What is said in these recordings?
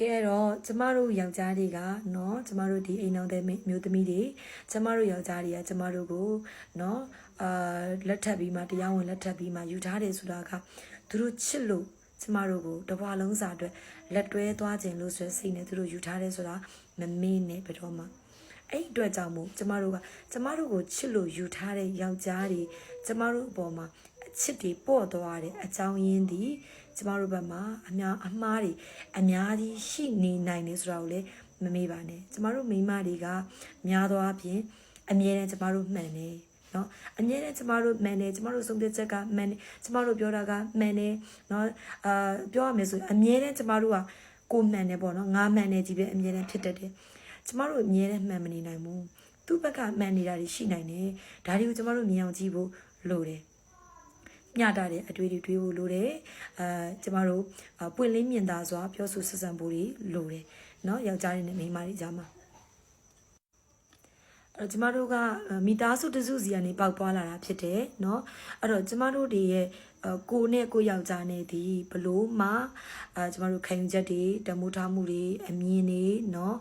ကဲအဲ့တော့ကျမတို့ယောက်ျားတွေကနော်ကျမတို့ဒီအိမ်အောင်တဲ့မျိုးသမီးတွေကျမတို့ယောက်ျားတွေကကျမတို့ကိုနော်အာလက်ထပ်ပြီးမှတရားဝင်လက်ထပ်ပြီးမှယူထားတယ်ဆိုတာကသူတို့ချစ်လို့ကျမတို့ကိုတဘွားလုံးစာအတွက်လက်တွဲသွားခြင်းလို့ဆိုစိတ်နဲ့သူတို့ယူထားတယ်ဆိုတာမမေ့နဲ့ဘယ်တော့မှအဲ့အတွက်ကြောင့်မို့ကျမတို့ကကျမတို့ကိုချစ်လို့ယူထားတဲ့ယောက်ျားတွေကျမတို့အပေါ်မှာ အချစ်တွေပေါ့သွားတဲ့အကြောင်းရင်းဒီကျမတို့ဘက်မှာအများအမှားတွေအများကြီးရှိနေနိုင်တယ်ဆိုတာကိုလည်းမမေ့ပါနဲ့ကျမတို့မိန်းမတွေကများသောအားဖြင့်အမြဲတမ်းကျမတို့မှန်တယ်နော်အမြဲတမ်းကျမတို့မှန်တယ်ကျမတို့ဆုံးဖြတ်ချက်ကမှန်တယ်ကျမတို့ပြောတာကမှန်တယ်နော်အာပြောရမယ်ဆိုရင်အမြဲတမ်းကျမတို့ကကိုမှန်တယ်ပေါ့နော်ငါမှန်တယ်ကြီးပဲအမြဲတမ်းဖြစ်တတ်တယ်ကျမတို့အမြဲတမ်းမှန်မနေနိုင်ဘူးသူ့ဘက်ကမှန်နေတာတွေရှိနိုင်တယ်ဒါတွေကိုကျမတို့မြင်အောင်ကြည့်ဖို့လိုတယ် မျှတာတဲ့အတွေ့အကြုံတွေးဖို့လိုတယ်အာကျမတို့အာပွင့်လင်းမြင်သာစွာပြောဆိုဆက်ဆံဖို့တွေလိုတယ်เนาะယောက်ျားတွေနဲ့မိန်းမတွေကြားမှာအဲ့ တော့ကျမတို့ကမိသားစုတစုစီကနေပေါက်ပွားလာတာဖြစ်တယ်เนาะအဲ့တော့ကျမတို့တွေရဲ့အကိုနဲ့ကိုယောက်ျားနဲ့ဒီဘလို့မှအဲကျမတို့ခံယူချက်တွေတမိုးထားမှုတွေအမြင်တွေเนาะ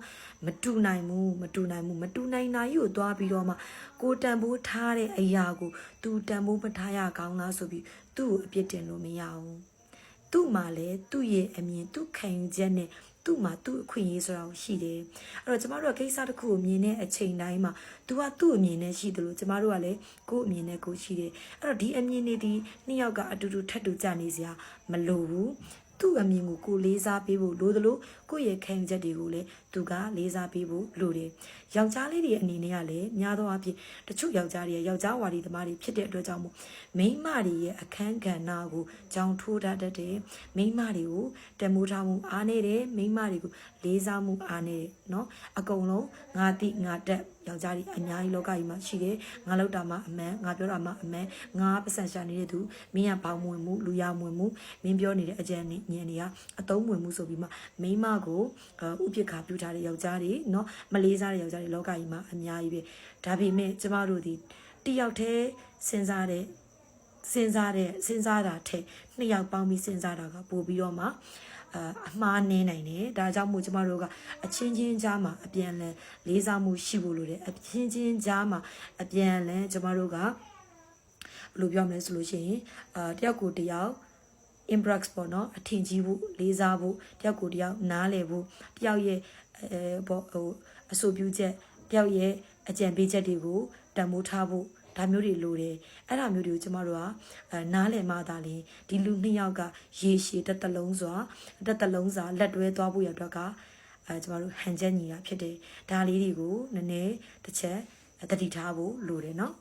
မတူနိုင်ဘူးမတူနိုင်ဘူးမတူနိုင်တာကြီးကိုသွားပြီးတော့မှကိုတန်ဖိုးထားတဲ့အရာကိုသူတန်ဖိုးမထားရကောင်းလားဆိုပြီးသူ့ကိုအပြစ်တင်လို့မရဘူးသူ့မှာလည်းသူ့ရဲ့အမြင်သူ့ခံယူချက်နဲ့ သူ့မှာသူ့အခွင့်အရေးဆိုတာကိုရှိတယ်အဲ့တော့ကျမတို့ကကိစ္စတစ်ခုကိုမြင်တဲ့အချိန်တိုင်းမှာ तू ကသူ့အမြင်နဲ့ရှိတယ်လို့ကျမတို့ကလည်းကိုယ့်အမြင်နဲ့ကိုယ်ရှိတယ်အဲ့တော့ဒီအမြင်တွေဒီနှစ်ယောက်ကအတူတူထပ်တူကြနေစရာမလိုဘူး သူ့အမြင်ကိုကိုလေးစားပေးဖို့လိုသလိုကိုယ့်ရဲ့ခံယူချက်တွေကိုလည်းသူကလေးစားပေးဖို့လိုတယ်။ယောက်ျားလေးတွေအနေနဲ့ကလည်းများသောအားဖြင့်တချို့ယောက်ျားတွေကယောက်ျားဝါဒီသမားတွေဖြစ်တဲ့အတွက်ကြောင့်မို့မိန်းမတွေရဲ့အခန်းကဏ္ဍကိုကြောင်ထိုးတတ်တဲ့မိန်းမတွေကိုတမိုးထားမှုအားနေတယ်မိန်းမတွေကိုလေးစားမှုအားနေတယ်နော်အကုန်လုံးငါတိငါတက် ယောက်ျားတွေအများကြီးလောကကြီးမှာရှိတယ်ငါလောက်တာမှအမှန်ငါပြောတာမှအမှန်ငါပတ်စံရှာနေတဲ့သူမင်းကပေါင်းမဝင်မှုလူရမဝင်မှုမင်းပြောနေတဲ့အကြံဉာဏ်တွေကအတုံးဝင်မှုဆိုပြီးမှမိန်းမကိုဥပိ္ပခါပြုထားတဲ့ယောက်ျားတွေเนาะမလေးစားတဲ့ယောက်ျားတွေလောကကြီးမှာအများကြီးပဲဒါပေမဲ့ကျမတို့ဒီတယောက်တည်းစဉ်းစားတဲ့စဉ်းစားတဲ့စဉ်းစားတာထက်နှစ်ယောက်ပေါင်းပြီးစဉ်းစားတာကပိုပြီးတော့မှ အာအမှားနည်းနိုင်တယ်ဒါကြောင့်မို့ကျမတို့ကအချင်းချင်းကြားမှာအပြန်လန်လေးစားမှုရှိဖို့လိုတယ်အချင်းချင်းကြားမှာအပြန်လန်ကျမတို့ကဘယ်လိုပြောမလဲဆိုလို့ရှိရင်အာတယောက်ကိုတယောက် inbox ပေါ့နော်အထင်ကြီးဖို့လေးစားဖို့တယောက်ကိုတယောက်နားလည်ဖို့တယောက်ရဲ့အဲပေါ့ဟိုအဆိုပြုချက်တယောက်ရဲ့အကြံပေးချက်တွေကိုတန်ဖိုးထားဖို့ ဒါမျိုးတွေလိုတယ်အဲ့ဒါမျိုးတွေကိုကျမတို့ကအဲနားလည်မှသာလင်ဒီလူနှစ်ယောက်ကရေရှည်တစ်သက်လုံးစွာတစ်သက်လုံးစာလက်တွဲသွားဖို့ရတော့ကအဲကျမတို့ဟန်ချက်ညီတာဖြစ်တယ်ဒါလေးတွေကိုနည်းနည်းတစ်ချက်တတိထားဖို့လိုတယ်နော်